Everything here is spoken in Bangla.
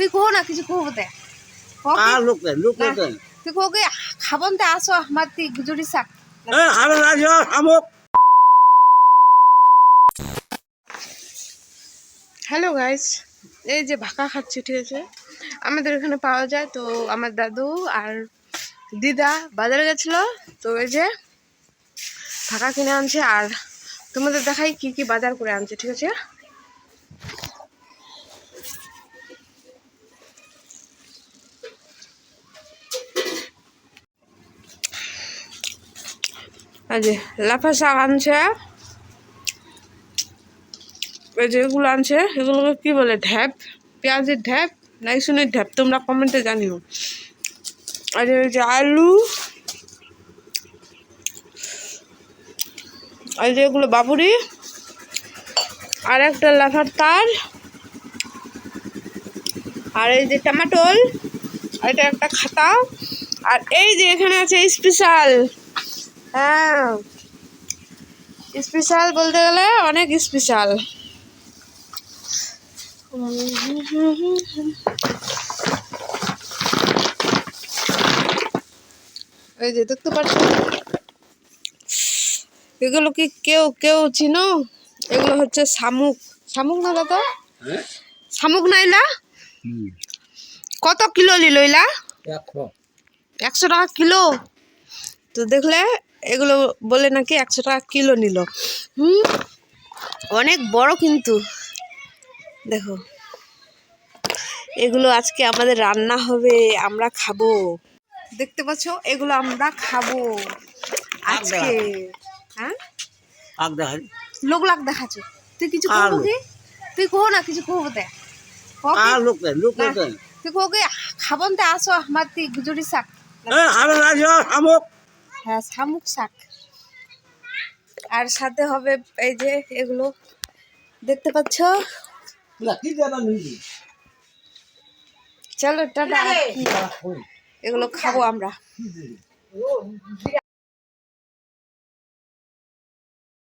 তুই কো না কিছু কো? দে look there, look Nah. তুই কো? কে খাবন তে আসো আমার তুই গুজুরি শাক হ্যালো গাইস এই যে ভাকা খাচ্ছি ঠিক আছে? আমাদের এখানে পাওয়া যায় তো আমার দাদু আর দিদা বাজারে গেছিল তো এই যে ভাকা কিনে আনছে আর তোমাদের দেখাই কি কি বাজার করে আনছে ঠিক আছে? যে লাফা শাক আনছে। এই এগুলো আনছে, এগুলোকে কি বলে ঢ্যাপ পেঁয়াজের ঢ্যাপ নাই শুনে ঢ্যাপ তোমরা কমেন্টে জানিও। আর এই যে আলু। আর যে এগুলো বাবুরি। আর একটা লাফার তার আর এই যে টমাটোল। এটা একটা খাতা। আর এই যে এখানে আছে স্পেশাল। হ্যাঁ। স্পেশাল বলতে গেলে অনেক স্পেশাল। এই যে দেখতে পাচ্ছ এগুলো কি কেউ কেউ চিনো? এগুলো হচ্ছে শামুক। শামুক না দাদা? Eh? শামুক নাইলা. কত কিলো Ekro. একশো টাকা কিলো? তো দেখলে এগুলো বলে নাকি একশো টাকা কিলো নিল। হুম? অনেক বড় কিন্তু। দেখো। এগুলো আজকে আমাদের রান্না হবে আমরা খাব। দেখতে পাচ্ছ? এগুলো আমরা খাব। আজকে। হ্যাঁ. লোক লাগ দেখাচ্ছ। তুই কিছু কি তুই কো না কিছু দে কো. তুই কি খাবন তে আসো আমার তুই গুজুরি শাক. হ্যাঁ শামুক শাক। আর সাথে হবে এই যে এগুলো দেখতে পাচ্ছ. চলো টাটা। এগুলো খাব আমরা।